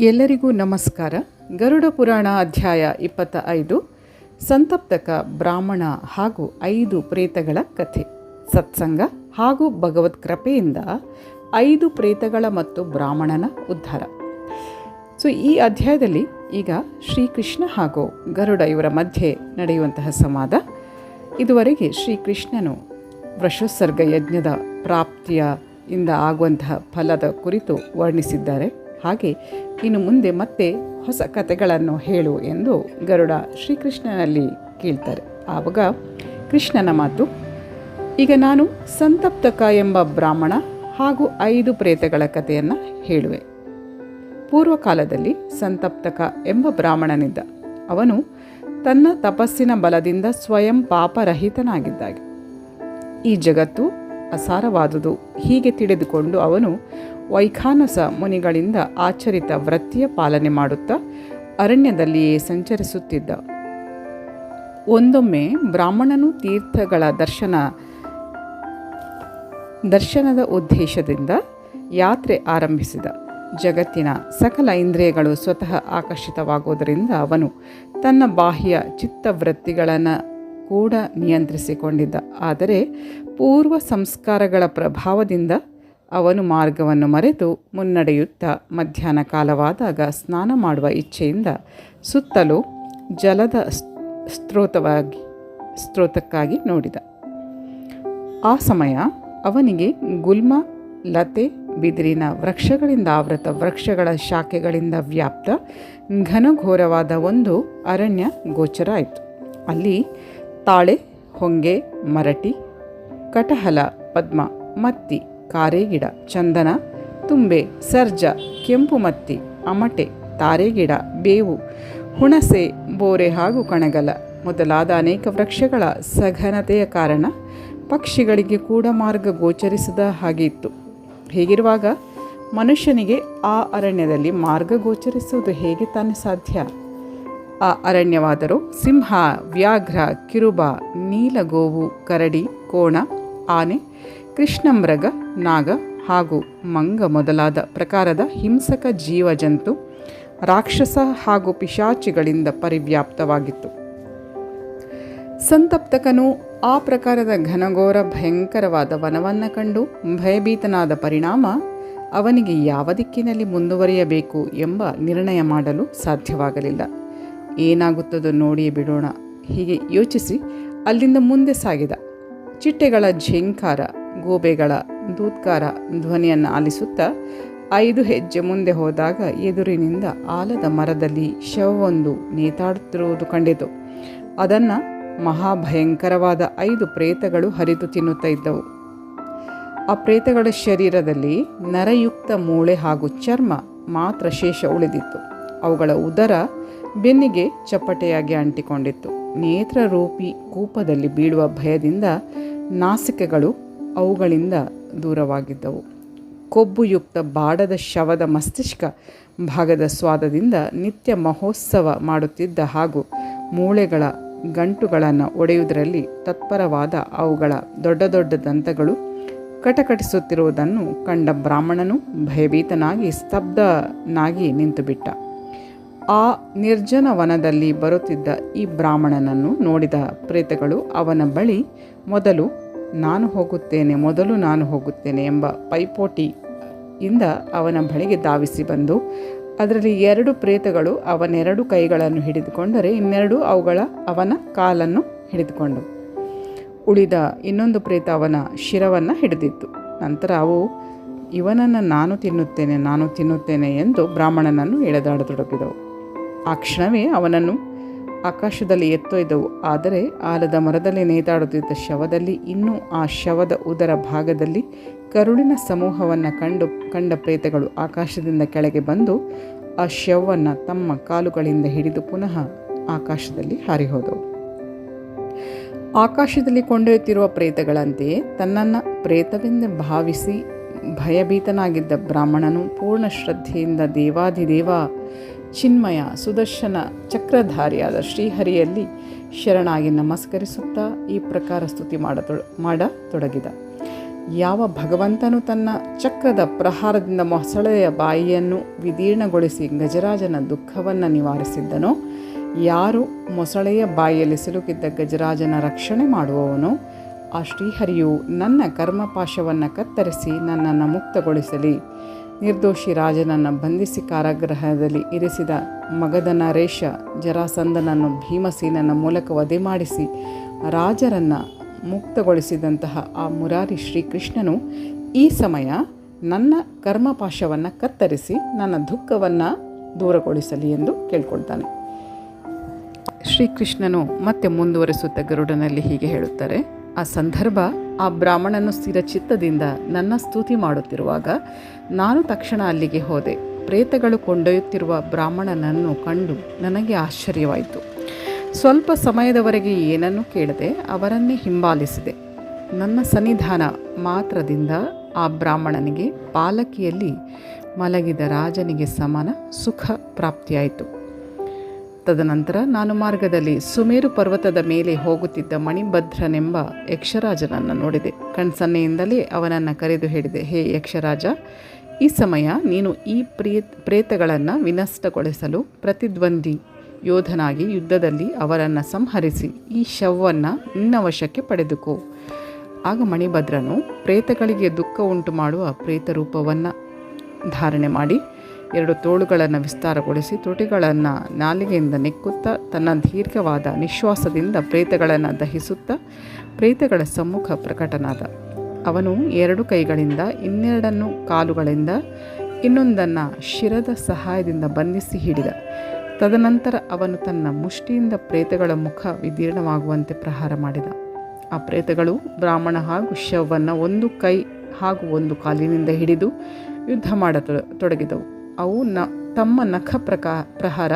ಎಲ್ಲರಿಗೂ ನಮಸ್ಕಾರ. ಗರುಡ ಪುರಾಣ ಅಧ್ಯಾಯ ಇಪ್ಪತ್ತ ಐದು ಸಂತಪ್ತಕ ಬ್ರಾಹ್ಮಣ ಹಾಗೂ ಐದು ಪ್ರೇತಗಳ ಕಥೆ. ಸತ್ಸಂಗ ಹಾಗೂ ಭಗವತ್ ಕೃಪೆಯಿಂದ ಐದು ಪ್ರೇತಗಳ ಮತ್ತು ಬ್ರಾಹ್ಮಣನ ಉದ್ಧಾರ. ಸೊ ಈ ಅಧ್ಯಾಯದಲ್ಲಿ ಈಗ ಶ್ರೀಕೃಷ್ಣ ಹಾಗೂ ಗರುಡ ಇವರ ಮಧ್ಯೆ ನಡೆಯುವಂತಹ ಸಂವಾದ. ಇದುವರೆಗೆ ಶ್ರೀಕೃಷ್ಣನು ವೃಷೋತ್ಸರ್ಗ ಯಜ್ಞದ ಪ್ರಾಪ್ತಿಯ ಇಂದ ಆಗುವಂತಹ ಫಲದ ಕುರಿತು ವರ್ಣಿಸಿದ್ದಾರೆ. ಹಾಗೆ ಇನ್ನು ಮುಂದೆ ಮತ್ತೆ ಹೊಸ ಕಥೆಗಳನ್ನು ಹೇಳು ಎಂದು ಗರುಡ ಶ್ರೀಕೃಷ್ಣನಲ್ಲಿ ಕೇಳ್ತಾರೆ. ಆವಾಗ ಕೃಷ್ಣನ ಮಾತು, ಈಗ ನಾನು ಸಂತಪ್ತಕ ಎಂಬ ಬ್ರಾಹ್ಮಣ ಹಾಗೂ ಐದು ಪ್ರೇತಗಳ ಕಥೆಯನ್ನು ಹೇಳುವೆ. ಪೂರ್ವಕಾಲದಲ್ಲಿ ಸಂತಪ್ತಕ ಎಂಬ ಬ್ರಾಹ್ಮಣನಿದ್ದ. ಅವನು ತನ್ನ ತಪಸ್ಸಿನ ಬಲದಿಂದ ಸ್ವಯಂ ಪಾಪರಹಿತನಾಗಿದ್ದಾಗೆ ಈ ಜಗತ್ತು ಅಸಾರವಾದುದು ಹೀಗೆ ತಿಳಿದುಕೊಂಡು ಅವನು ವೈಖಾನಸ ಮುನಿಗಳಿಂದ ಆಚರಿತ ವೃತ್ತಿಯ ಪಾಲನೆ ಮಾಡುತ್ತಾ ಅರಣ್ಯದಲ್ಲಿಯೇ ಸಂಚರಿಸುತ್ತಿದ್ದ. ಒಂದೊಮ್ಮೆ ಬ್ರಾಹ್ಮಣನು ತೀರ್ಥಗಳ ದರ್ಶನ, ದರ್ಶನದ ಉದ್ದೇಶದಿಂದ ಯಾತ್ರೆ ಆರಂಭಿಸಿದ. ಜಗತ್ತಿನ ಸಕಲ ಇಂದ್ರಿಯಗಳು ಸ್ವತಃ ಆಕರ್ಷಿತವಾಗುವುದರಿಂದ ಅವನು ತನ್ನ ಬಾಹ್ಯ ಚಿತ್ತವೃತ್ತಿಗಳನ್ನು ಕೂಡ ನಿಯಂತ್ರಿಸಿಕೊಂಡಿದ್ದ. ಆದರೆ ಪೂರ್ವ ಸಂಸ್ಕಾರಗಳ ಪ್ರಭಾವದಿಂದ ಅವನು ಮಾರ್ಗವನ್ನು ಮರೆತು ಮುನ್ನಡೆಯುತ್ತಾ ಮಧ್ಯಾಹ್ನ ಕಾಲವಾದಾಗ ಸ್ನಾನ ಮಾಡುವ ಇಚ್ಛೆಯಿಂದ ಸುತ್ತಲೂ ಜಲದ ಸ್ತ್ರೋತವಾಗಿ, ಸ್ತ್ರೋತಕ್ಕಾಗಿ ನೋಡಿದ. ಆ ಸಮಯ ಅವನಿಗೆ ಗುಲ್ಮ, ಲತೆ, ಬಿದಿರಿನ ವೃಕ್ಷಗಳಿಂದ ಆವೃತ ವೃಕ್ಷಗಳ ಶಾಖೆಗಳಿಂದ ವ್ಯಾಪ್ತ ಘನಘೋರವಾದ ಒಂದು ಅರಣ್ಯ ಗೋಚರ ಆಯಿತು. ಅಲ್ಲಿ ತಾಳೆ, ಹೊಂಗೆ, ಮರಟಿ, ಕಟಹಲ, ಪದ್ಮ, ಮತ್ತಿ ಕಾರೆಗಿಡ ಚಂದನ, ತುಂಬೆ, ಸರ್ಜ, ಕೆಂಪು ಮತ್ತಿ, ಅಮಟೆ ತಾರೆಗಿಡ ಬೇವು, ಹುಣಸೆ, ಬೋರೆ ಹಾಗೂ ಕಣಗಲ ಮೊದಲಾದ ಅನೇಕ ವೃಕ್ಷಗಳ ಸಘನತೆಯ ಕಾರಣ ಪಕ್ಷಿಗಳಿಗೆ ಕೂಡ ಮಾರ್ಗ ಗೋಚರಿಸದ ಹಾಗೆ ಇತ್ತು. ಹೀಗಿರುವಾಗ ಮನುಷ್ಯನಿಗೆ ಆ ಅರಣ್ಯದಲ್ಲಿ ಮಾರ್ಗ ಗೋಚರಿಸುವುದು ಹೇಗೆ ತಾನೇ ಸಾಧ್ಯ? ಆ ಅರಣ್ಯವಾದರೂ ಸಿಂಹ, ವ್ಯಾಘ್ರ, ಕಿರುಬ, ನೀಲಗೋವು, ಕರಡಿ, ಕೋಣ, ಆನೆ ಕೃಷ್ಣಮೃಗ, ನಾಗ ಹಾಗೂ ಮಂಗ ಮೊದಲಾದ ಪ್ರಕಾರದ ಹಿಂಸಕ ಜೀವಜಂತು ರಾಕ್ಷಸ ಹಾಗೂ ಪಿಶಾಚಿಗಳಿಂದ ಪರಿವ್ಯಾಪ್ತವಾಗಿತ್ತು. ಸಂತಪ್ತಕನು ಆ ಪ್ರಕಾರದ ಘನಘೋರ ಭಯಂಕರವಾದ ವನವನ್ನು ಕಂಡು ಭಯಭೀತನಾದ ಪರಿಣಾಮ ಅವನಿಗೆ ಯಾವ ದಿಕ್ಕಿನಲ್ಲಿ ಮುಂದುವರಿಯಬೇಕು ಎಂಬ ನಿರ್ಣಯ ಮಾಡಲು ಸಾಧ್ಯವಾಗಲಿಲ್ಲ. ಏನಾಗುತ್ತದೋ ನೋಡಿಯೇ ಬಿಡೋಣ. ಹೀಗೆ ಯೋಚಿಸಿ ಅಲ್ಲಿಂದ ಮುಂದೆ ಸಾಗಿದ. ಚಿಟ್ಟೆಗಳ ಝೇಂಕಾರ ಗೋಬೆಗಳ ದೂತ್ಕಾರ ಧ್ವನಿಯನ್ನು ಆಲಿಸುತ್ತಾ ಐದು ಹೆಜ್ಜೆ ಮುಂದೆ ಹೋದಾಗ ಎದುರಿನಿಂದ ಆಲದ ಮರದಲ್ಲಿ ಶವವೊಂದು ನೇತಾಡುತ್ತಿರುವುದು ಕಂಡಿತು. ಅದನ್ನು ಮಹಾಭಯಂಕರವಾದ ಐದು ಪ್ರೇತಗಳು ಹರಿದು ತಿನ್ನುತ್ತಾ ಇದ್ದವು. ಆ ಪ್ರೇತಗಳ ಶರೀರದಲ್ಲಿ ನರಯುಕ್ತ ಮೂಳೆ ಹಾಗೂ ಚರ್ಮ ಮಾತ್ರ ಶೇಷ ಉಳಿದಿತ್ತು. ಅವುಗಳ ಉದರ ಬೆನ್ನಿಗೆ ಚಪ್ಪಟೆಯಾಗಿ ಅಂಟಿಕೊಂಡಿತ್ತು. ನೇತ್ರರೂಪಿ ಕೂಪದಲ್ಲಿ ಬೀಳುವ ಭಯದಿಂದ ನಾಸಿಕೆಗಳು ಅವುಗಳಿಂದ ದೂರವಾಗಿದ್ದವು. ಕೊಬ್ಬುಯುಕ್ತ ಬಾಡದ ಶವದ ಮಸ್ತಿಷ್ಕ ಭಾಗದ ಸ್ವಾದದಿಂದ ನಿತ್ಯ ಮಹೋತ್ಸವ ಮಾಡುತ್ತಿದ್ದ ಹಾಗೂ ಮೂಳೆಗಳ ಗಂಟುಗಳನ್ನು ಒಡೆಯುವುದರಲ್ಲಿ ತತ್ಪರವಾದ ಅವುಗಳ ದೊಡ್ಡ ದೊಡ್ಡ ದಂತಗಳು ಕಟಕಟಿಸುತ್ತಿರುವುದನ್ನು ಕಂಡ ಬ್ರಾಹ್ಮಣನು ಭಯಭೀತನಾಗಿ ಸ್ತಬ್ಧನಾಗಿ ನಿಂತುಬಿಟ್ಟ. ಆ ನಿರ್ಜನ ವನದಲ್ಲಿ ಬರುತ್ತಿದ್ದ ಈ ಬ್ರಾಹ್ಮಣನನ್ನು ನೋಡಿದ ಪ್ರೇತಗಳು ಅವನ ಬಳಿ ಮೊದಲು ನಾನು ಹೋಗುತ್ತೇನೆ, ಮೊದಲು ನಾನು ಹೋಗುತ್ತೇನೆ ಎಂಬ ಪೈಪೋಟಿಯಿಂದ ಅವನ ಬಳಿಗೆ ಧಾವಿಸಿ ಬಂದು, ಅದರಲ್ಲಿ ಎರಡು ಪ್ರೇತಗಳು ಅವನೆರಡು ಕೈಗಳನ್ನು ಹಿಡಿದುಕೊಂಡರೆ ಇನ್ನೆರಡು ಅವುಗಳ ಅವನ ಕಾಲನ್ನು ಹಿಡಿದುಕೊಂಡು. ಉಳಿದ ಇನ್ನೊಂದು ಪ್ರೇತ ಅವನ ಶಿರವನ್ನು ಹಿಡಿದಿತ್ತು. ನಂತರ ಅವು, ಇವನನ್ನು ನಾನು ತಿನ್ನುತ್ತೇನೆ ನಾನು ತಿನ್ನುತ್ತೇನೆ ಎಂದು ಬ್ರಾಹ್ಮಣನನ್ನು ಎಳೆದಾಡತೊಡಗಿದವು. ಆ ಕ್ಷಣವೇ ಅವನನ್ನು ಆಕಾಶದಲ್ಲಿ ಎತ್ತೊಯ್ದವು. ಆದರೆ ಆಲದ ಮರದಲ್ಲಿ ನೇತಾಡುತ್ತಿದ್ದ ಶವದಲ್ಲಿ ಇನ್ನೂ ಆ ಶವದ ಉದರ ಭಾಗದಲ್ಲಿ ಕರುಳಿನ ಸಮೂಹವನ್ನು ಕಂಡು ಕಂಡ ಪ್ರೇತಗಳು ಆಕಾಶದಿಂದ ಕೆಳಗೆ ಬಂದು ಆ ಶವವನ್ನು ತಮ್ಮ ಕಾಲುಗಳಿಂದ ಹಿಡಿದು ಪುನಃ ಆಕಾಶದಲ್ಲಿ ಹಾರಿಹೋದವು. ಆಕಾಶದಲ್ಲಿ ಕೊಂಡೊಯ್ಯುತ್ತಿರುವ ಪ್ರೇತಗಳಂತೆಯೇ ತನ್ನನ್ನು ಪ್ರೇತವೆಂದು ಭಾವಿಸಿ ಭಯಭೀತನಾಗಿದ್ದ ಬ್ರಾಹ್ಮಣನು ಪೂರ್ಣ ಶ್ರದ್ಧೆಯಿಂದ ದೇವಾಧಿದೇವ ಚಿನ್ಮಯ ಸುದರ್ಶನ ಚಕ್ರಧಾರಿಯಾದ ಶ್ರೀಹರಿಯಲ್ಲಿ ಶರಣಾಗಿ ನಮಸ್ಕರಿಸುತ್ತಾ ಈ ಪ್ರಕಾರ ಸ್ತುತಿ ಮಾಡತೊ ಮಾಡತೊಡಗಿದ. ಯಾವ ಭಗವಂತನು ತನ್ನ ಚಕ್ರದ ಪ್ರಹಾರದಿಂದ ಮೊಸಳೆಯ ಬಾಯಿಯನ್ನು ವಿದೀರ್ಣಗೊಳಿಸಿ ಗಜರಾಜನ ದುಃಖವನ್ನು ನಿವಾರಿಸಿದ್ದನೋ, ಯಾರು ಮೊಸಳೆಯ ಬಾಯಿಯಲ್ಲಿ ಸಿಲುಕಿದ್ದ ಗಜರಾಜನ ರಕ್ಷಣೆ ಮಾಡುವವನು, ಆ ಶ್ರೀಹರಿಯು ನನ್ನ ಕರ್ಮಪಾಶವನ್ನು ಕತ್ತರಿಸಿ ನನ್ನನ್ನು ಮುಕ್ತಗೊಳಿಸಲಿ. ನಿರ್ದೋಷಿ ರಾಜನನ್ನು ಬಂಧಿಸಿ ಕಾರಾಗೃಹದಲ್ಲಿ ಇರಿಸಿದ ಮಗದನ ರೇಷ ಜರಾಸಂದನನ್ನು ಭೀಮಸೇನನ ಮೂಲಕ ವಧೆ ಮಾಡಿಸಿ ರಾಜರನ್ನು ಮುಕ್ತಗೊಳಿಸಿದಂತಹ ಆ ಮುರಾರಿ ಶ್ರೀಕೃಷ್ಣನು ಈ ಸಮಯ ನನ್ನ ಕರ್ಮಪಾಶವನ್ನು ಕತ್ತರಿಸಿ ನನ್ನ ದುಃಖವನ್ನು ದೂರಗೊಳಿಸಲಿ ಎಂದು ಕೇಳ್ಕೊಳ್ತಾನೆ. ಶ್ರೀಕೃಷ್ಣನು ಮತ್ತೆ ಮುಂದುವರಿಸುತ್ತ ಗರುಡನಲ್ಲಿ ಹೀಗೆ ಹೇಳುತ್ತಾರೆ, ಆ ಸಂದರ್ಭ ಆ ಬ್ರಾಹ್ಮಣನು ಸ್ಥಿರ ಚಿತ್ತದಿಂದ ನನ್ನ ಸ್ತುತಿ ಮಾಡುತ್ತಿರುವಾಗ ನಾನು ತಕ್ಷಣ ಅಲ್ಲಿಗೆ ಹೋದೆ. ಪ್ರೇತಗಳು ಕೊಂಡೊಯ್ಯುತ್ತಿರುವ ಬ್ರಾಹ್ಮಣನನ್ನು ಕಂಡು ನನಗೆ ಆಶ್ಚರ್ಯವಾಯಿತು. ಸ್ವಲ್ಪ ಸಮಯದವರೆಗೆ ಏನನ್ನೂ ಕೇಳದೆ ಅವರನ್ನೇ ಹಿಂಬಾಲಿಸಿದೆ. ನನ್ನ ಸನ್ನಿಧಾನ ಮಾತ್ರದಿಂದ ಆ ಬ್ರಾಹ್ಮಣನಿಗೆ ಪಾಲಕಿಯಲ್ಲಿ ಮಲಗಿದ ರಾಜನಿಗೆ ಸಮಾನ ಸುಖ ಪ್ರಾಪ್ತಿಯಾಯಿತು. ತದನಂತರ ನಾನು ಮಾರ್ಗದಲ್ಲಿ ಸುಮೇರು ಪರ್ವತದ ಮೇಲೆ ಹೋಗುತ್ತಿದ್ದ ಮಣಿಭದ್ರನೆಂಬ ಯಕ್ಷರಾಜನನ್ನು ನೋಡಿದೆ. ಕಣ್ಸನ್ನೆಯಿಂದಲೇ ಅವನನ್ನು ಕರೆದು ಹೇಳಿದೆ, ಹೇ ಯಕ್ಷರಾಜ, ಈ ಸಮಯ ನೀನು ಈ ಪ್ರಿಯ ಪ್ರೇತಗಳನ್ನು ವಿನಷ್ಟಗೊಳಿಸಲು ಪ್ರತಿದ್ವಂದಿ ಯೋಧನಾಗಿ ಯುದ್ಧದಲ್ಲಿ ಅವರನ್ನು ಸಂಹರಿಸಿ ಈ ಶವವನ್ನು ನಿನ್ನ ವಶಕ್ಕೆ ಪಡೆದುಕೋ. ಆಗ ಮಣಿಭದ್ರನು ಪ್ರೇತಗಳಿಗೆ ದುಃಖ ಉಂಟು ಮಾಡುವ ಪ್ರೇತರೂಪವನ್ನು ಧಾರಣೆ ಮಾಡಿ ಎರಡು ತೋಳುಗಳನ್ನು ವಿಸ್ತಾರಗೊಳಿಸಿ ತುಟಿಗಳನ್ನು ನಾಲಿಗೆಯಿಂದ ನೆಕ್ಕುತ್ತಾ ತನ್ನ ದೀರ್ಘವಾದ ನಿಶ್ವಾಸದಿಂದ ಪ್ರೇತಗಳನ್ನು ದಹಿಸುತ್ತಾ ಪ್ರೇತಗಳ ಸಮ್ಮುಖ ಪ್ರಕಟನಾದ. ಅವನು ಎರಡು ಕೈಗಳಿಂದ, ಇನ್ನೆರಡನ್ನು ಕಾಲುಗಳಿಂದ, ಇನ್ನೊಂದನ್ನು ಶಿರದ ಸಹಾಯದಿಂದ ಬಂಧಿಸಿ ಹಿಡಿದ. ತದನಂತರ ಅವನು ತನ್ನ ಮುಷ್ಟಿಯಿಂದ ಪ್ರೇತಗಳ ಮುಖ ವಿದೀರ್ಣವಾಗುವಂತೆ ಪ್ರಹಾರ ಮಾಡಿದ. ಆ ಪ್ರೇತಗಳು ಬ್ರಾಹ್ಮಣ ಹಾಗೂ ಶವವನ್ನು ಒಂದು ಕೈ ಹಾಗೂ ಒಂದು ಕಾಲಿನಿಂದ ಹಿಡಿದು ಯುದ್ಧ ಮಾಡತೊಡಗಿದವು ಅವು ನ, ತಮ್ಮ ನಖ ಪ್ರಕಾ, ಪ್ರಹಾರ,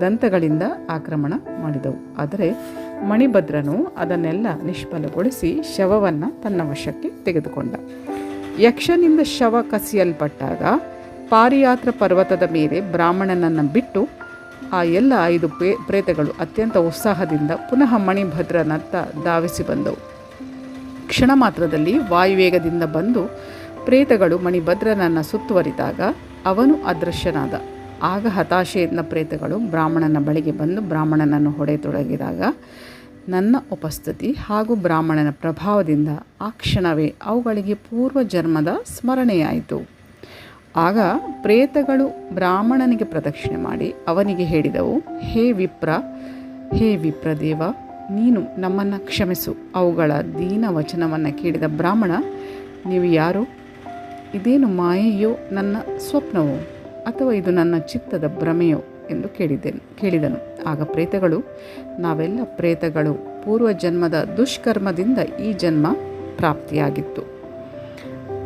ದಂತಗಳಿಂದ ಆಕ್ರಮಣ ಮಾಡಿದವು. ಆದರೆ ಮಣಿಭದ್ರನು ಅದನ್ನೆಲ್ಲ ನಿಷ್ಫಲಗೊಳಿಸಿ ಶವವನ್ನು ತನ್ನ ವಶಕ್ಕೆ ತೆಗೆದುಕೊಂಡ. ಯಕ್ಷನಿಂದ ಶವ ಕಸಿಯಲ್ಪಟ್ಟಾಗ ಪಾರಿಯಾತ್ರ ಪರ್ವತದ ಮೇಲೆ ಬ್ರಾಹ್ಮಣನನ್ನು ಬಿಟ್ಟು ಆ ಎಲ್ಲ ಐದು ಪ್ರೇತಗಳು ಅತ್ಯಂತ ಉತ್ಸಾಹದಿಂದ ಪುನಃ ಮಣಿಭದ್ರನತ್ತ ಧಾವಿಸಿ ಬಂದವು. ಕ್ಷಣ ಮಾತ್ರದಲ್ಲಿ ವಾಯುವೇಗದಿಂದ ಬಂದು ಪ್ರೇತಗಳು ಮಣಿಭದ್ರನನ್ನು ಸುತ್ತುವರಿದಾಗ ಅವನು ಅದೃಶ್ಯನಾದ. ಆಗ ಹತಾಶೆಯಿಂದ ಪ್ರೇತಗಳು ಬ್ರಾಹ್ಮಣನ ಬಳಿಗೆ ಬಂದು ಬ್ರಾಹ್ಮಣನನ್ನು ಹೊಡೆತೊಡಗಿದಾಗ, ನನ್ನ ಉಪಸ್ಥಿತಿ ಹಾಗೂ ಬ್ರಾಹ್ಮಣನ ಪ್ರಭಾವದಿಂದ ಆ ಕ್ಷಣವೇ ಅವುಗಳಿಗೆ ಪೂರ್ವ ಜನ್ಮದ ಸ್ಮರಣೆಯಾಯಿತು. ಆಗ ಪ್ರೇತಗಳು ಬ್ರಾಹ್ಮಣನಿಗೆ ಪ್ರದಕ್ಷಿಣೆ ಮಾಡಿ ಅವನಿಗೆ ಹೇಳಿದವು, ಹೇ ವಿಪ್ರ, ಹೇ ವಿಪ್ರದೇವ ನೀನು ನಮ್ಮನ್ನು ಕ್ಷಮಿಸು. ಅವುಗಳ ದೀನ ವಚನವನ್ನು ಕೇಳಿದ ಬ್ರಾಹ್ಮಣ, ನೀವು ಯಾರು? ಇದೇನು ಮಾಯೆಯೋ ನನ್ನ ಸ್ವಪ್ನವೋ ಅಥವಾ ಇದು ನನ್ನ ಚಿತ್ತದ ಭ್ರಮೆಯೋ ಎಂದು ಕೇಳಿದ್ದೇನೆ ಕೇಳಿದನು. ಆಗ ಪ್ರೇತಗಳು, ನಾವೆಲ್ಲ ಪ್ರೇತಗಳು, ಪೂರ್ವ ಜನ್ಮದ ದುಷ್ಕರ್ಮದಿಂದ ಈ ಜನ್ಮ ಪ್ರಾಪ್ತಿಯಾಗಿತ್ತು.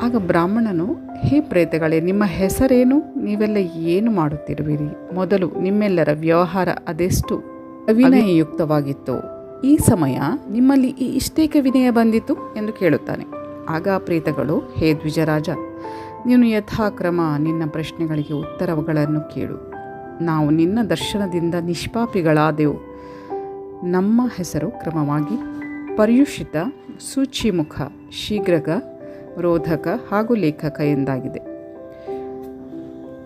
ಆಗ ಬ್ರಾಹ್ಮಣನು, ಹೇ ಪ್ರೇತಗಳೇ, ನಿಮ್ಮ ಹೆಸರೇನು? ನೀವೆಲ್ಲ ಏನು ಮಾಡುತ್ತಿರುವಿರಿ? ಮೊದಲು ನಿಮ್ಮೆಲ್ಲರ ವ್ಯವಹಾರ ಅದೆಷ್ಟು ಅವಿನಯಯುಕ್ತವಾಗಿತ್ತು? ಈ ಸಮಯ ನಿಮ್ಮಲ್ಲಿ ಈ ಇಷ್ಟೇಕ ವಿನಯ ಬಂದಿತು? ಎಂದು ಕೇಳುತ್ತಾನೆ. ಆಗ ಪ್ರೇತಗಳು, ಹೇ ದ್ವಿಜರಾಜ ನೀನು ಯಥಾಕ್ರಮ ನಿನ್ನ ಪ್ರಶ್ನೆಗಳಿಗೆ ಉತ್ತರಗಳನ್ನು ಕೇಳು. ನಾವು ನಿನ್ನ ದರ್ಶನದಿಂದ ನಿಷ್ಪಾಪಿಗಳಾದೆವು. ನಮ್ಮ ಹೆಸರು ಕ್ರಮವಾಗಿ ಪರ್ಯುಷಿತ, ಸೂಚಿಮುಖ, ಶೀಘ್ರಗ, ರೋಧಕ ಹಾಗೂ ಲೇಖಕ ಎಂದಾಗಿದೆ.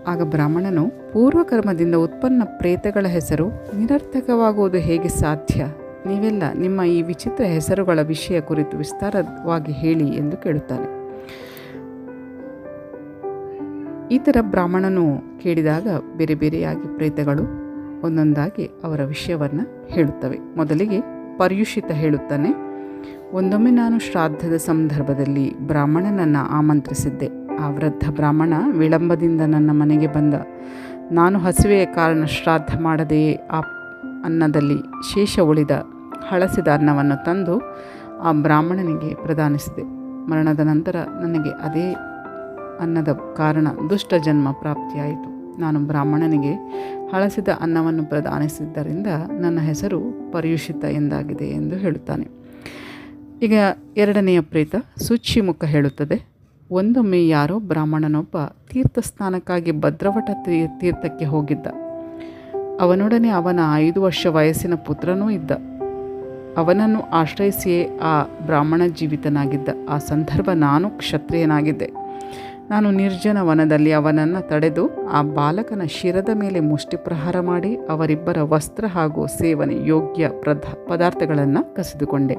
ಆಗ ಬ್ರಾಹ್ಮಣನು ಪೂರ್ವಕರ್ಮದಿಂದ ಉತ್ಪನ್ನ ಪ್ರೇತಗಳ ಹೆಸರು ನಿರರ್ಥಕವಾಗುವುದು ಹೇಗೆ ಸಾಧ್ಯ? ನೀವೆಲ್ಲ ನಿಮ್ಮ ಈ ವಿಚಿತ್ರ ಹೆಸರುಗಳ ವಿಷಯ ಕುರಿತು ವಿಸ್ತಾರವಾಗಿ ಹೇಳಿ ಎಂದು ಕೇಳುತ್ತಾನೆ. ಈ ಥರ ಬ್ರಾಹ್ಮಣನು ಕೇಳಿದಾಗ ಬೇರೆ ಬೇರೆಯಾಗಿ ಪ್ರೇತಗಳು ಒಂದೊಂದಾಗಿ ಅವರ ವಿಷಯವನ್ನು ಹೇಳುತ್ತವೆ. ಮೊದಲಿಗೆ ಪರ್ಯುಷಿತ ಹೇಳುತ್ತಾನೆ. ಒಂದೊಮ್ಮೆ ನಾನು ಶ್ರಾದ್ದದ ಸಂದರ್ಭದಲ್ಲಿ ಬ್ರಾಹ್ಮಣನನ್ನು ಆಮಂತ್ರಿಸಿದ್ದೆ. ಆ ವೃದ್ಧ ಬ್ರಾಹ್ಮಣ ವಿಳಂಬದಿಂದ ನನ್ನ ಮನೆಗೆ ಬಂದ. ನಾನು ಹಸಿವೆಯ ಕಾರಣ ಶ್ರಾದ್ದ ಮಾಡದೆಯೇ ಆ ಅನ್ನದಲ್ಲಿ ಶೇಷ ಉಳಿದ ಹಳಸಿದ ಅನ್ನವನ್ನು ತಂದು ಆ ಬ್ರಾಹ್ಮಣನಿಗೆ ಪ್ರದಾನಿಸಿದೆ. ಮರಣದ ನಂತರ ನನಗೆ ಅದೇ ಅನ್ನದ ಕಾರಣ ದುಷ್ಟ ಜನ್ಮ ಪ್ರಾಪ್ತಿಯಾಯಿತು. ನಾನು ಬ್ರಾಹ್ಮಣನಿಗೆ ಹಳಸಿದ ಅನ್ನವನ್ನು ಪ್ರದಾನಿಸಿದ್ದರಿಂದ ನನ್ನ ಹೆಸರು ಪರ್ಯುಷಿತ ಎಂದಾಗಿದೆ ಎಂದು ಹೇಳುತ್ತಾನೆ. ಈಗ ಎರಡನೆಯ ಪ್ರೇತ ಮುಖ ಹೇಳುತ್ತದೆ. ಒಂದೊಮ್ಮೆ ಯಾರೋ ಬ್ರಾಹ್ಮಣನೊಬ್ಬ ತೀರ್ಥಸ್ನಾನಕ್ಕಾಗಿ ಭದ್ರವಟ ತೀರ್ಥಕ್ಕೆ ಹೋಗಿದ್ದ. ಅವನೊಡನೆ ಅವನ ಐದು ವರ್ಷ ವಯಸ್ಸಿನ ಪುತ್ರನೂ ಇದ್ದ. ಅವನನ್ನು ಆಶ್ರಯಿಸಿಯೇ ಆ ಬ್ರಾಹ್ಮಣ ಜೀವಿತನಾಗಿದ್ದ. ಆ ಸಂದರ್ಭ ನಾನು ಕ್ಷತ್ರಿಯನಾಗಿದ್ದೆ. ನಾನು ನಿರ್ಜನ ವನದಲ್ಲಿ ಅವನನ್ನು ತಡೆದು ಆ ಬಾಲಕನ ಶಿರದ ಮೇಲೆ ಮುಷ್ಟಿ ಪ್ರಹಾರ ಮಾಡಿ ಅವರಿಬ್ಬರ ವಸ್ತ್ರ ಹಾಗೂ ಸೇವನೆ ಯೋಗ್ಯ ಪ್ರಧ, ಪದಾರ್ಥಗಳನ್ನು ಕಸಿದುಕೊಂಡೆ.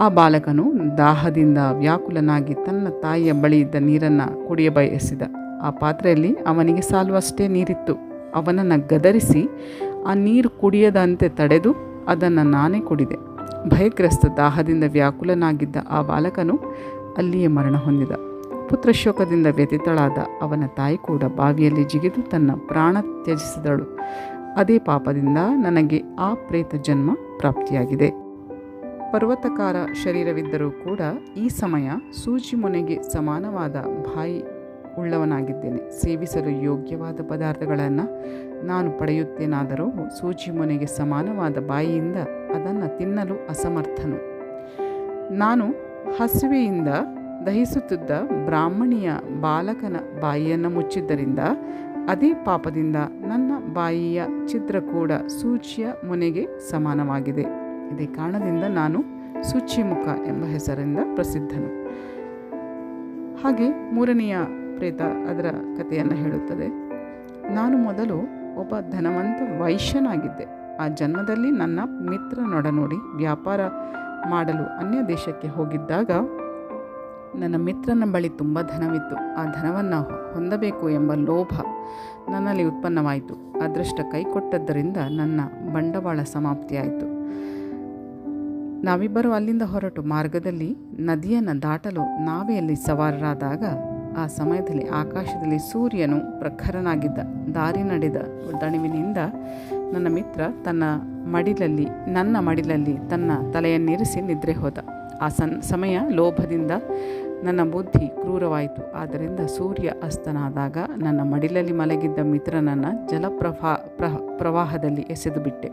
ಆ ಬಾಲಕನು ದಾಹದಿಂದ ವ್ಯಾಕುಲನಾಗಿ ತನ್ನ ತಾಯಿಯ ಬಳಿ ಇದ್ದ ನೀರನ್ನು ಕುಡಿಯ ಬಯಸಿದ. ಆ ಪಾತ್ರೆಯಲ್ಲಿ ಅವನಿಗೆ ಸಾಲುವಷ್ಟೇ ನೀರಿತ್ತು. ಅವನನ್ನು ಗದರಿಸಿ ಆ ನೀರು ಕುಡಿಯದಂತೆ ತಡೆದು ಅದನ್ನು ನಾನೇ ಕುಡಿದೆ. ಭಯಗ್ರಸ್ತ ದಾಹದಿಂದ ವ್ಯಾಕುಲನಾಗಿದ್ದ ಆ ಬಾಲಕನು ಅಲ್ಲಿಯೇ ಮರಣ ಹೊಂದಿದ. ಪುತ್ರಶೋಕದಿಂದ ವ್ಯತಿತಳಾದ ಅವನ ತಾಯಿ ಕೂಡ ಬಾವಿಯಲ್ಲಿ ಜಿಗಿದು ತನ್ನ ಪ್ರಾಣ ತ್ಯಜಿಸಿದಳು. ಅದೇ ಪಾಪದಿಂದ ನನಗೆ ಆ ಪ್ರೇತ ಜನ್ಮ ಪ್ರಾಪ್ತಿಯಾಗಿದೆ. ಪರ್ವತಕಾರ ಶರೀರವಿದ್ದರೂ ಕೂಡ ಈ ಸಮಯ ಸೂಜಿ ಮೊನೆಗೆ ಸಮಾನವಾದ ಬಾಯಿ ಉಳ್ಳವನಾಗಿದ್ದೇನೆ. ಸೇವಿಸಲು ಯೋಗ್ಯವಾದ ಪದಾರ್ಥಗಳನ್ನು ನಾನು ಪಡೆಯುತ್ತೇನಾದರೂ ಸೂಜಿ ಮೊನೆಗೆ ಸಮಾನವಾದ ಬಾಯಿಯಿಂದ ಅದನ್ನು ತಿನ್ನಲು ಅಸಮರ್ಥನು. ನಾನು ಹಸಿವೆಯಿಂದ ದಹಿಸುತ್ತಿದ್ದ ಬ್ರಾಹ್ಮಣಿಯ ಬಾಲಕನ ಬಾಯಿಯನ್ನು ಮುಚ್ಚಿದ್ದರಿಂದ ಅದೇ ಪಾಪದಿಂದ ನನ್ನ ಬಾಯಿಯ ಚಿತ್ರ ಕೂಡ ಸೂಚಿಯ ಮೊನೆಗೆ ಸಮಾನವಾಗಿದೆ. ಇದೇ ಕಾರಣದಿಂದ ನಾನು ಸೂಚಿಮುಖ ಎಂಬ ಹೆಸರಿಂದ ಪ್ರಸಿದ್ಧನು. ಹಾಗೆ ಮೂರನೆಯ ಪ್ರೇತ ಅದರ ಕಥೆಯನ್ನು ಹೇಳುತ್ತದೆ. ನಾನು ಮೊದಲು ಒಬ್ಬ ಧನವಂತ ವೈಶ್ಯನಾಗಿದ್ದೆ. ಆ ಜನ್ಮದಲ್ಲಿ ನನ್ನ ಮಿತ್ರನೊಡನೋಡಿ ವ್ಯಾಪಾರ ಮಾಡಲು ಅನ್ಯ ದೇಶಕ್ಕೆ ಹೋಗಿದ್ದಾಗ ನನ್ನ ಮಿತ್ರನ ಬಳಿ ತುಂಬ ಧನವಿತ್ತು. ಆ ಧನವನ್ನು ಹೊಂದಬೇಕು ಎಂಬ ಲೋಭ ನನ್ನಲ್ಲಿ ಉತ್ಪನ್ನವಾಯಿತು. ಅದೃಷ್ಟ ಕೈಕೊಟ್ಟದ್ದರಿಂದ ನನ್ನ ಬಂಡವಾಳ ಸಮಾಪ್ತಿಯಾಯಿತು. ನಾವಿಬ್ಬರು ಅಲ್ಲಿಂದ ಹೊರಟು ಮಾರ್ಗದಲ್ಲಿ ನದಿಯನ್ನು ದಾಟಲು ನಾವೆಯಲ್ಲಿ ಸವಾರರಾದಾಗ ಆ ಸಮಯದಲ್ಲಿ ಆಕಾಶದಲ್ಲಿ ಸೂರ್ಯನು ಪ್ರಖರನಾಗಿದ್ದ. ದಾರಿ ನಡೆದ ದಣಿವಿನಿಂದ ನನ್ನ ಮಿತ್ರ ತನ್ನ ಮಡಿಲಲ್ಲಿ, ನನ್ನ ಮಡಿಲಲ್ಲಿ ತನ್ನ ತಲೆಯನ್ನಿರಿಸಿ ನಿದ್ರೆ ಹೋದ. ಆ ಸನ್, ಸಮಯ ಲೋಭದಿಂದ ನನ್ನ ಬುದ್ಧಿ ಕ್ರೂರವಾಯಿತು. ಆದ್ದರಿಂದ ಸೂರ್ಯ ಅಸ್ತನಾದಾಗ ನನ್ನ ಮಡಿಲಲ್ಲಿ ಮಲಗಿದ್ದ ಮಿತ್ರನನ್ನು ಜಲಪ್ರಭಾ ಪ್ರ ಪ್ರವಾಹದಲ್ಲಿ ಎಸೆದು ಬಿಟ್ಟೆ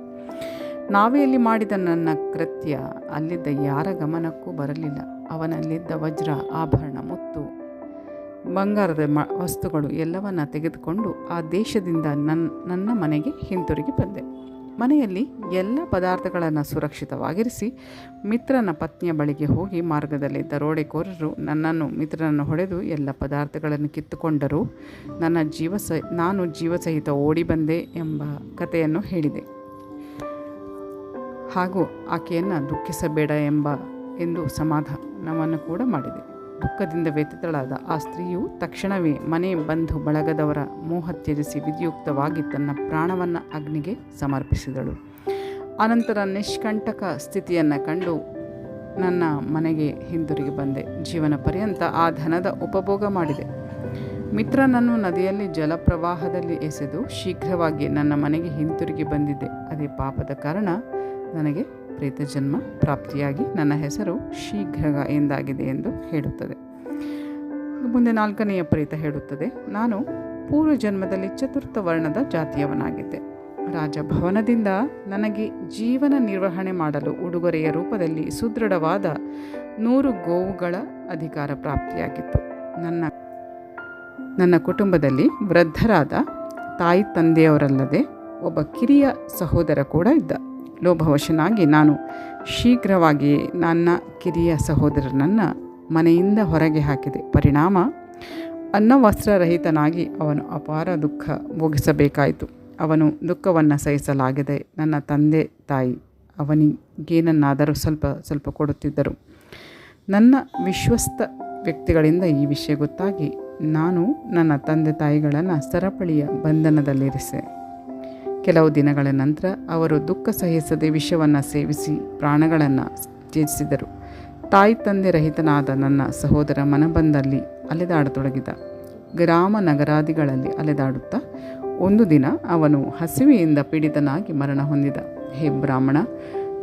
ನಾವೆಯಲ್ಲಿ ಮಾಡಿದ ನನ್ನ ಕೃತ್ಯ, ಅಲ್ಲಿದ್ದ ಯಾರ ಗಮನಕ್ಕೂ ಬರಲಿಲ್ಲ. ಅವನಲ್ಲಿದ್ದ ವಜ್ರ, ಆಭರಣ, ಮುತ್ತು, ಬಂಗಾರದ ಮ, ವಸ್ತುಗಳು ಎಲ್ಲವನ್ನ ತೆಗೆದುಕೊಂಡು ಆ ದೇಶದಿಂದ ನನ್ನ ನನ್ನ ಮನೆಗೆ ಹಿಂತಿರುಗಿ ಬಂದೆ. ಮನೆಯಲ್ಲಿ ಎಲ್ಲ ಪದಾರ್ಥಗಳನ್ನು ಸುರಕ್ಷಿತವಾಗಿರಿಸಿ ಮಿತ್ರನ ಪತ್ನಿಯ ಬಳಿಗೆ ಹೋಗಿ ಮಾರ್ಗದಲ್ಲಿ ದರೋಡೆಕೋರರು ನನ್ನನ್ನು, ಮಿತ್ರನನ್ನು ಹೊಡೆದು ಎಲ್ಲ ಪದಾರ್ಥಗಳನ್ನು ಕಿತ್ತುಕೊಂಡರು. ನನ್ನ ಜೀವ ಸ ನಾನು ಜೀವಸಹಿತ ಓಡಿ ಬಂದೆ ಎಂಬ ಕಥೆಯನ್ನು ಹೇಳಿದೆ. ಹಾಗೂ ಆಕೆಯನ್ನು ದುಃಖಿಸಬೇಡ ಎಂಬ ಎಂದು ಸಮಾಧಾನವನ್ನು ಕೂಡ ಮಾಡಿದೆ. ದುಃಖದಿಂದ ವ್ಯತಿತಳಾದ ಆ ಸ್ತ್ರೀಯು ತಕ್ಷಣವೇ ಮನೆ ಬಂಧು ಬಳಗದವರ ಮೋಹ ತ್ಯಜಿಸಿ ವಿಧಿಯುಕ್ತವಾಗಿ ತನ್ನ ಪ್ರಾಣವನ್ನು ಅಗ್ನಿಗೆ ಸಮರ್ಪಿಸಿದಳು. ಅನಂತರ ನಿಷ್ಕಂಟಕ ಸ್ಥಿತಿಯನ್ನು ಕಂಡು ನನ್ನ ಮನೆಗೆ ಹಿಂದಿರುಗಿ ಬಂದೆ. ಜೀವನ ಪರ್ಯಂತ ಆ ಧನದ ಉಪಭೋಗ ಮಾಡಿದೆ. ಮಿತ್ರನನ್ನು ನದಿಯಲ್ಲಿ ಜಲಪ್ರವಾಹದಲ್ಲಿ ಎಸೆದು ಶೀಘ್ರವಾಗಿ ನನ್ನ ಮನೆಗೆ ಹಿಂತಿರುಗಿ ಬಂದಿದ್ದೆ. ಅದೇ ಪಾಪದ ಕಾರಣ ನನಗೆ ಪ್ರೇತ ಜನ್ಮ ಪ್ರಾಪ್ತಿಯಾಗಿ ನನ್ನ ಹೆಸರು ಶೀಘ್ರ ಎಂದಾಗಿದೆ ಎಂದು ಹೇಳುತ್ತದೆ. ಮುಂದೆ ನಾಲ್ಕನೆಯ ಪ್ರೇತ ಹೇಳುತ್ತದೆ. ನಾನು ಪೂರ್ವ ಜನ್ಮದಲ್ಲಿ ಚತುರ್ಥ ವರ್ಣದ ಜಾತಿಯವನಾಗಿದ್ದೆ. ರಾಜಭವನದಿಂದ ನನಗೆ ಜೀವನ ನಿರ್ವಹಣೆ ಮಾಡಲು ಉಡುಗೊರೆಯ ರೂಪದಲ್ಲಿ ಸುದೃಢವಾದ ನೂರು ಗೋವುಗಳ ಅಧಿಕಾರ ಪ್ರಾಪ್ತಿಯಾಗಿತ್ತು. ನನ್ನ ನನ್ನ ಕುಟುಂಬದಲ್ಲಿ ವೃದ್ಧರಾದ ತಾಯಿ ತಂದೆಯವರಲ್ಲದೆ ಒಬ್ಬ ಕಿರಿಯ ಸಹೋದರ ಕೂಡ ಇದ್ದ. ಲೋಭವಶನಾಗಿ ನಾನು ಶೀಘ್ರವಾಗಿ ನನ್ನ ಕಿರಿಯ ಸಹೋದರನನ್ನು ಮನೆಯಿಂದ ಹೊರಗೆ ಹಾಕಿದೆ. ಪರಿಣಾಮ, ಅನ್ನವಸ್ತ್ರರಹಿತನಾಗಿ ಅವನು ಅಪಾರ ದುಃಖ ಭೋಗಿಸಬೇಕಾಯಿತು. ಅವನು ದುಃಖವನ್ನು ಸಹಿಸಲಾಗದೆ ನನ್ನ ತಂದೆ ತಾಯಿ ಅವನಿಗೇನನ್ನಾದರೂ ಸ್ವಲ್ಪ ಸ್ವಲ್ಪ ಕೊಡುತ್ತಿದ್ದರು. ನನ್ನ ವಿಶ್ವಸ್ತ ವ್ಯಕ್ತಿಗಳಿಂದ ಈ ವಿಷಯ ಗೊತ್ತಾಗಿ ನಾನು ನನ್ನ ತಂದೆ ತಾಯಿಗಳನ್ನು ಸರಪಳಿಯ ಬಂಧನದಲ್ಲಿರಿಸೆ ಕೆಲವು ದಿನಗಳ ನಂತರ ಅವರು ದುಃಖ ಸಹಿಸದೆ ವಿಷವನ್ನು ಸೇವಿಸಿ ಪ್ರಾಣಗಳನ್ನು ತ್ಯಜಿಸಿದರು. ತಾಯಿ ತಂದೆ ರಹಿತನಾದ ನನ್ನ ಸಹೋದರ ಮನಬಂದಲ್ಲಿ ಅಲೆದಾಡತೊಡಗಿದ. ಗ್ರಾಮ ನಗರಾದಿಗಳಲ್ಲಿ ಅಲೆದಾಡುತ್ತಾ ಒಂದು ದಿನ ಅವನು ಹಸಿವೆಯಿಂದ ಪೀಡಿತನಾಗಿ ಮರಣ ಹೊಂದಿದ. ಹೇ ಬ್ರಾಹ್ಮಣ,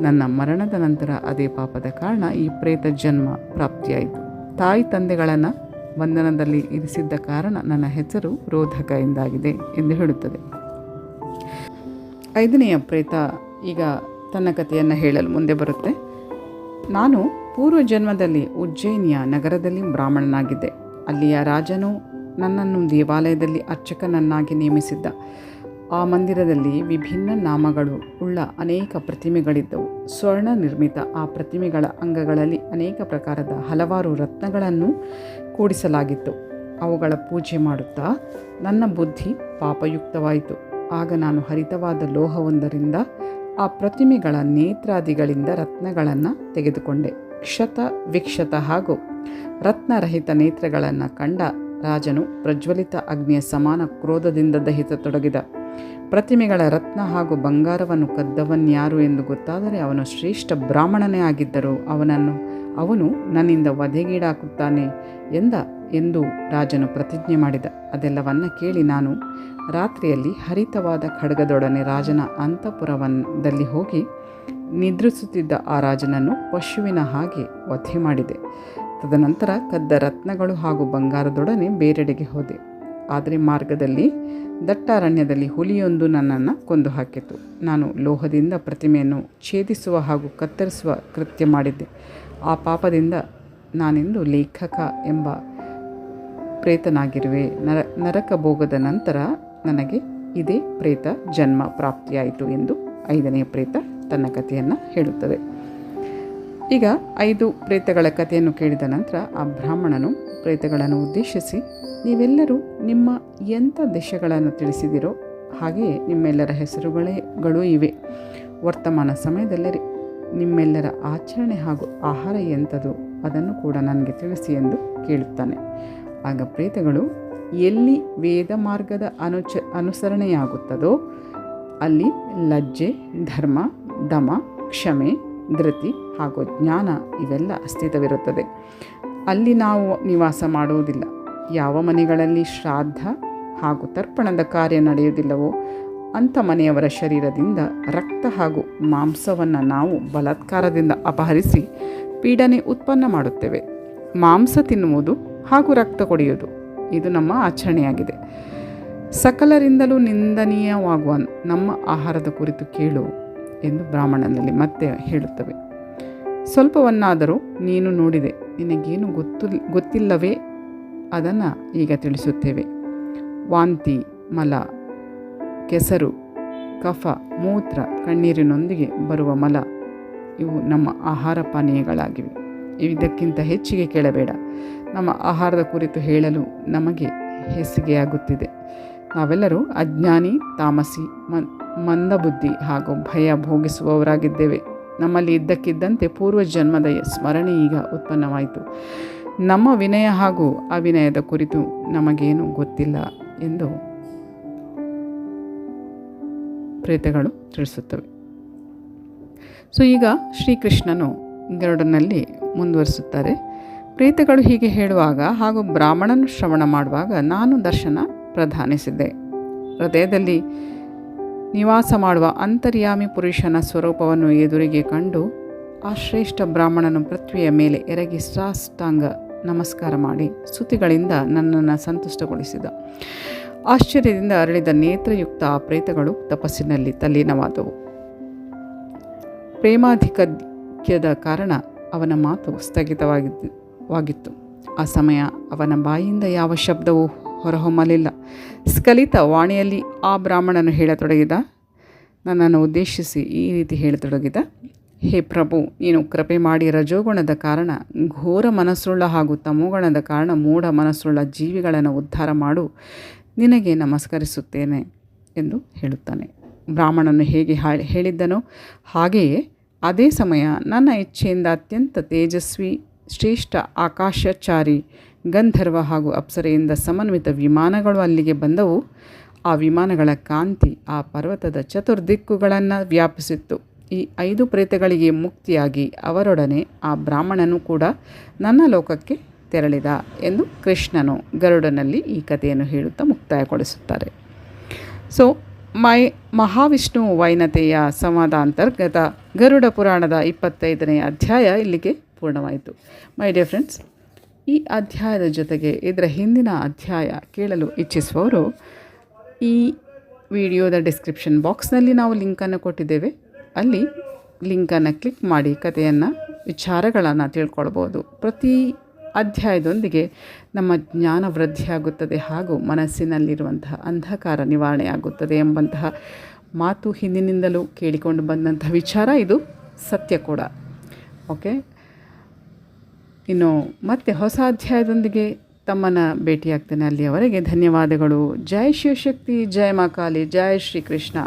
ನನ್ನ ಮರಣದ ನಂತರ ಅದೇ ಪಾಪದ ಕಾರಣ ಈ ಪ್ರೇತ ಜನ್ಮ ಪ್ರಾಪ್ತಿಯಾಯಿತು. ತಾಯಿ ತಂದೆಗಳನ್ನು ಬಂಧನದಲ್ಲಿ ಇರಿಸಿದ್ದ ಕಾರಣ ನನ್ನ ಹೆಸರು ರೋಧಕ ಎಂದಾಗಿದೆ ಎಂದು ಹೇಳುತ್ತದೆ. ಐದನೆಯ ಪ್ರೇತ ಈಗ ತನ್ನ ಕಥೆಯನ್ನು ಹೇಳಲು ಮುಂದೆ ಬರುತ್ತೆ. ನಾನು ಪೂರ್ವ ಜನ್ಮದಲ್ಲಿ ಉಜ್ಜಯಿನಿಯ ನಗರದಲ್ಲಿ ಬ್ರಾಹ್ಮಣನಾಗಿದ್ದೆ. ಅಲ್ಲಿಯ ರಾಜನು ನನ್ನನ್ನು ದೇವಾಲಯದಲ್ಲಿ ಅರ್ಚಕನನ್ನಾಗಿ ನೇಮಿಸಿದ್ದ. ಆ ಮಂದಿರದಲ್ಲಿ ವಿಭಿನ್ನ ನಾಮಗಳು ಉಳ್ಳ ಅನೇಕ ಪ್ರತಿಮೆಗಳಿದ್ದವು. ಸ್ವರ್ಣ ನಿರ್ಮಿತ ಆ ಪ್ರತಿಮೆಗಳ ಅಂಗಗಳಲ್ಲಿ ಅನೇಕ ಪ್ರಕಾರದ ಹಲವಾರು ರತ್ನಗಳನ್ನು ಕೂಡಿಸಲಾಗಿತ್ತು. ಅವುಗಳ ಪೂಜೆ ಮಾಡುತ್ತಾ ನನ್ನ ಬುದ್ಧಿ ಪಾಪಯುಕ್ತವಾಯಿತು. ಆಗ ನಾನು ಹರಿತವಾದ ಲೋಹವೊಂದರಿಂದ ಆ ಪ್ರತಿಮೆಗಳ ನೇತ್ರಾದಿಗಳಿಂದ ರತ್ನಗಳನ್ನು ತೆಗೆದುಕೊಂಡೆ. ಕ್ಷತ ವಿಕ್ಷತ ಹಾಗೂ ರತ್ನರಹಿತ ನೇತ್ರಗಳನ್ನು ಕಂಡ ರಾಜನು ಪ್ರಜ್ವಲಿತ ಅಗ್ನಿಯ ಸಮಾನ ಕ್ರೋಧದಿಂದ ದಹಿತ ತೊಡಗಿದ. ಪ್ರತಿಮೆಗಳ ರತ್ನ ಹಾಗೂ ಬಂಗಾರವನ್ನು ಕದ್ದವನ್ಯಾರು ಎಂದು ಗೊತ್ತಾದರೆ ಅವನು ಶ್ರೇಷ್ಠ ಬ್ರಾಹ್ಮಣನೇ ಆಗಿದ್ದರು. ಅವನನ್ನು, ಅವನು ನನ್ನಿಂದ ವಧೆಗೀಡಾಕುತ್ತಾನೆ ಎಂದ ಎಂದು ರಾಜನು ಪ್ರತಿಜ್ಞೆ ಮಾಡಿದ. ಅದೆಲ್ಲವನ್ನು ಕೇಳಿ ನಾನು ರಾತ್ರಿಯಲ್ಲಿ ಹರಿತವಾದ ಖಡ್ಗದೊಡನೆ ರಾಜನ ಅಂತಃಪುರವನ್ನಲ್ಲಿ ಹೋಗಿ ನಿದ್ರಿಸುತ್ತಿದ್ದ ಆ ರಾಜನನ್ನು ಪಶುವಿನ ಹಾಗೆ ವಧೆ ಮಾಡಿದೆ. ತದನಂತರ ಕದ್ದ ರತ್ನಗಳು ಹಾಗೂ ಬಂಗಾರದೊಡನೆ ಬೇರೆಡೆಗೆ ಹೋದೆ. ಆದರೆ ಮಾರ್ಗದಲ್ಲಿ, ದಟ್ಟಾರಣ್ಯದಲ್ಲಿ ಹುಲಿಯೊಂದು ನನ್ನನ್ನು ಕೊಂದು ಹಾಕಿತು ನಾನು ಲೋಹದಿಂದ ಪ್ರತಿಮೆಯನ್ನು ಛೇದಿಸುವ ಹಾಗೂ ಕತ್ತರಿಸುವ ಕೃತ್ಯ ಮಾಡಿದ್ದೆ. ಆ ಪಾಪದಿಂದ ನಾನಿಂದು ಲೇಖಕ ಎಂಬ ಪ್ರೇತನಾಗಿರುವೆ. ನರ, ನರಕ ಭೋಗದ ನಂತರ ನನಗೆ ಇದೇ ಪ್ರೇತ ಜನ್ಮ ಪ್ರಾಪ್ತಿಯಾಯಿತು ಎಂದು ಐದನೇ ಪ್ರೇತ ತನ್ನ ಕಥೆಯನ್ನು ಹೇಳುತ್ತದೆ. ಈಗ ಐದು ಪ್ರೇತಗಳ ಕಥೆಯನ್ನು ಕೇಳಿದ ನಂತರ ಆ ಬ್ರಾಹ್ಮಣನು ಪ್ರೇತಗಳನ್ನು ಉದ್ದೇಶಿಸಿ, ನೀವೆಲ್ಲರೂ ನಿಮ್ಮ ಎಂಥ ದೇಶಗಳನ್ನು ತಿಳಿಸಿದಿರೋ ಹಾಗೆಯೇ ನಿಮ್ಮೆಲ್ಲರ ಹೆಸರುಗಳೇಗಳು ಇವೆ. ವರ್ತಮಾನ ಸಮಯದಲ್ಲಿ ನಿಮ್ಮೆಲ್ಲರ ಆಚರಣೆ ಹಾಗೂ ಆಹಾರ ಎಂಥದು ಅದನ್ನು ಕೂಡ ನನಗೆ ತಿಳಿಸಿ ಎಂದು ಕೇಳುತ್ತಾನೆ. ಆಗ ಪ್ರೇತಗಳು ಎಲ್ಲಿ ವೇದ ಮಾರ್ಗದ ಅನುಚ ಅನುಸರಣೆಯಾಗುತ್ತದೋ ಅಲ್ಲಿ ಲಜ್ಜೆ, ಧರ್ಮ, ದಮ, ಕ್ಷಮೆ, ಧೃತಿ ಹಾಗೂ ಜ್ಞಾನ ಇವೆಲ್ಲ ಅಸ್ತಿತ್ವವಿರುತ್ತದೆ. ಅಲ್ಲಿ ನಾವು ನಿವಾಸ ಮಾಡುವುದಿಲ್ಲ. ಯಾವ ಮನೆಗಳಲ್ಲಿ ಶ್ರಾದ್ದ ಹಾಗೂ ತರ್ಪಣದ ಕಾರ್ಯ ನಡೆಯುವುದಿಲ್ಲವೋ ಅಂಥ ಮನೆಯವರ ಶರೀರದಿಂದ ರಕ್ತ ಹಾಗೂ ಮಾಂಸವನ್ನು ನಾವು ಬಲಾತ್ಕಾರದಿಂದ ಅಪಹರಿಸಿ ಪೀಡನೆ ಉತ್ಪನ್ನ ಮಾಡುತ್ತೇವೆ. ಮಾಂಸ ತಿನ್ನುವುದು ಹಾಗೂ ರಕ್ತ ಕುಡಿಯುವುದು. ಇದು ನಮ್ಮ ಆಚರಣೆಯಾಗಿದೆ. ಸಕಲರಿಂದಲೂ ನಿಂದನೀಯವಾಗುವ ನಮ್ಮ ಆಹಾರದ ಕುರಿತು ಕೇಳು ಎಂದು ಬ್ರಾಹ್ಮಣನಲ್ಲಿ ಮತ್ತೆ ಹೇಳುತ್ತವೆ. ಸ್ವಲ್ಪವನ್ನಾದರೂ ನೀನು ನೋಡಿದೆ, ನಿನಗೇನು ಗೊತ್ತು, ಗೊತ್ತಿಲ್ಲವೇ? ಅದನ್ನು ಈಗ ತಿಳಿಸುತ್ತೇವೆ. ವಾಂತಿ, ಮಲ, ಕೆಸರು, ಕಫ, ಮೂತ್ರ, ಕಣ್ಣೀರಿನೊಂದಿಗೆ ಬರುವ ಮಲ, ಇವು ನಮ್ಮ ಆಹಾರ ಪಾನೀಯಗಳಾಗಿವೆ. ಇದಕ್ಕಿಂತ ಹೆಚ್ಚಿಗೆ ಕೇಳಬೇಡ. ನಮ್ಮ ಆಹಾರದ ಕುರಿತು ಹೇಳಲು ನಮಗೆ ಹೆಸಿಗೆಯಾಗುತ್ತಿದೆ. ನಾವೆಲ್ಲರೂ ಅಜ್ಞಾನಿ, ತಾಮಸಿ ಮನ್ ಮಂದಬುದ್ಧಿ ಹಾಗೂ ಭಯ ಭೋಗಿಸುವವರಾಗಿದ್ದೇವೆ. ನಮ್ಮಲ್ಲಿ ಇದ್ದಕ್ಕಿದ್ದಂತೆ ಪೂರ್ವ ಜನ್ಮದ ಸ್ಮರಣೆ ಈಗ ಉತ್ಪನ್ನವಾಯಿತು. ನಮ್ಮ ವಿನಯ ಹಾಗೂ ಅವಿನಯದ ಕುರಿತು ನಮಗೇನು ಗೊತ್ತಿಲ್ಲ ಎಂದು ಪ್ರೇತಗಳು ತಿಳಿಸುತ್ತವೆ. ಸೊ ಈಗ ಶ್ರೀಕೃಷ್ಣನು ಗರುಡನಲ್ಲಿ ಮುಂದುವರಿಸುತ್ತಾರೆ. ಪ್ರೇತಗಳು ಹೀಗೆ ಹೇಳುವಾಗ ಹಾಗೂ ಬ್ರಾಹ್ಮಣನು ಶ್ರವಣ ಮಾಡುವಾಗ ನಾನು ದರ್ಶನ ಪ್ರಧಾನಿಸಿದ್ದೆ. ಹೃದಯದಲ್ಲಿ ನಿವಾಸ ಮಾಡುವ ಅಂತರ್ಯಾಮಿ ಪುರುಷನ ಸ್ವರೂಪವನ್ನು ಎದುರಿಗೆ ಕಂಡು ಆ ಶ್ರೇಷ್ಠ ಬ್ರಾಹ್ಮಣನು ಪೃಥ್ವಿಯ ಮೇಲೆ ಎರಗಿ ಸಾಷ್ಟಾಂಗ ನಮಸ್ಕಾರ ಮಾಡಿ ಸ್ತುತಿಗಳಿಂದ ನನ್ನನ್ನು ಸಂತುಷ್ಟಗೊಳಿಸಿದ. ಆಶ್ಚರ್ಯದಿಂದ ಅರಳಿದ ನೇತ್ರಯುಕ್ತ ಆ ಪ್ರೇತಗಳು ತಪಸ್ಸಿನಲ್ಲಿ ತಲ್ಲೀನವಾದವು. ಪ್ರೇಮಾಧಿಕ್ಯದ ಕಾರಣ ಅವನ ಮಾತು ಸ್ಥಗಿತವಾಗಿದ್ದು ವಾಗಿತ್ತು. ಆ ಸಮಯ ಅವನ ಬಾಯಿಂದ ಯಾವ ಶಬ್ದವೂ ಹೊರಹೊಮ್ಮಲಿಲ್ಲ. ಸ್ಕಲಿತ ವಾಣಿಯಲ್ಲಿ ಆ ಬ್ರಾಹ್ಮಣನು ಹೇಳತೊಡಗಿದ, ನನ್ನನ್ನು ಉದ್ದೇಶಿಸಿ ಈ ರೀತಿ ಹೇಳತೊಡಗಿದ, ಹೇ ಪ್ರಭು, ನೀನು ಕೃಪೆ ಮಾಡಿ ರಜೋಗುಣದ ಕಾರಣ, ಘೋರ ಮನಸ್ಸುಳ್ಳ ಹಾಗೂ ತಮೋಗುಣದ ಕಾರಣ ಮೂಢ ಮನಸ್ಸುಳ್ಳ ಜೀವಿಗಳನ್ನು ಉದ್ಧಾರ ಮಾಡು, ನಿನಗೆ ನಮಸ್ಕರಿಸುತ್ತೇನೆ ಎಂದು ಹೇಳುತ್ತಾನೆ. ಬ್ರಾಹ್ಮಣನು ಹೇಗೆ ಹೇಳಿದ್ದನೋ ಹಾಗೆಯೇ ಅದೇ ಸಮಯ ನನ್ನ ಇಚ್ಛೆಯಿಂದ ಅತ್ಯಂತ ತೇಜಸ್ವಿ ಶ್ರೇಷ್ಠ ಆಕಾಶಚಾರಿ ಗಂಧರ್ವ ಹಾಗೂ ಅಪ್ಸರೆಯಿಂದ ಸಮನ್ವಿತ ವಿಮಾನಗಳು ಅಲ್ಲಿಗೆ ಬಂದವು. ಆ ವಿಮಾನಗಳ ಕಾಂತಿ ಆ ಪರ್ವತದ ಚತುರ್ದಿಕ್ಕುಗಳನ್ನು ವ್ಯಾಪಿಸಿತ್ತು. ಈ ಐದು ಪ್ರೇತಗಳಿಗೆ ಮುಕ್ತಿಯಾಗಿ ಅವರೊಡನೆ ಆ ಬ್ರಾಹ್ಮಣನು ಕೂಡ ನನ್ನ ಲೋಕಕ್ಕೆ ತೆರಳಿದ ಎಂದು ಕೃಷ್ಣನು ಗರುಡನಲ್ಲಿ ಈ ಕಥೆಯನ್ನು ಹೇಳುತ್ತಾ ಮುಕ್ತಾಯಗೊಳಿಸುತ್ತಾರೆ. ಸೊ ಮೈ ಮಹಾವಿಷ್ಣು ವೈನತೆಯ ಸಂವಾದ ಅಂತರ್ಗತ ಗರುಡ ಪುರಾಣದ ಇಪ್ಪತ್ತೈದನೇ ಅಧ್ಯಾಯ ಇಲ್ಲಿಗೆ ಪೂರ್ಣವಾಯಿತು. ಮೈ ಡಿಯರ್ ಫ್ರೆಂಡ್ಸ್ ಈ ಅಧ್ಯಾಯದ ಜೊತೆಗೆ ಇದರ ಹಿಂದಿನ ಅಧ್ಯಾಯ ಕೇಳಲು ಇಚ್ಛಿಸುವವರು, ಈ ವಿಡಿಯೋದ ಡಿಸ್ಕ್ರಿಪ್ಷನ್ ಬಾಕ್ಸ್ನಲ್ಲಿ ನಾವು ಲಿಂಕನ್ನು ಕೊಟ್ಟಿದ್ದೇವೆ. ಅಲ್ಲಿ ಲಿಂಕನ್ನು ಕ್ಲಿಕ್ ಮಾಡಿ ಕಥೆಯನ್ನು, ವಿಚಾರಗಳನ್ನು ತಿಳ್ಕೊಳ್ಬೋದು. ಪ್ರತಿ ಅಧ್ಯಾಯದೊಂದಿಗೆ ನಮ್ಮ ಜ್ಞಾನ ವೃದ್ಧಿಯಾಗುತ್ತದೆ ಹಾಗೂ ಮನಸ್ಸಿನಲ್ಲಿರುವಂತಹ ಅಂಧಕಾರ ನಿವಾರಣೆಯಾಗುತ್ತದೆ ಎಂಬಂತಹ ಮಾತು ಹಿಂದಿನಿಂದಲೂ ಕೇಳಿಕೊಂಡು ಬಂದಂತಹ ವಿಚಾರ ಇದು ಸತ್ಯ ಕೂಡ. ಓಕೆ ಇನ್ನು ಮತ್ತೆ ಹೊಸ ಅಧ್ಯಾಯದೊಂದಿಗೆ ತಮ್ಮನ್ನು ಭೇಟಿಯಾಗ್ತೇನೆ ಅಲ್ಲಿಯವರೆಗೆ. ಧನ್ಯವಾದಗಳು. ಜೈ ಶಿವಶಕ್ತಿ ಜಯ ಮಾಕಾಲಿ ಜೈ ಜೈ ಶ್ರೀಕೃಷ್ಣ.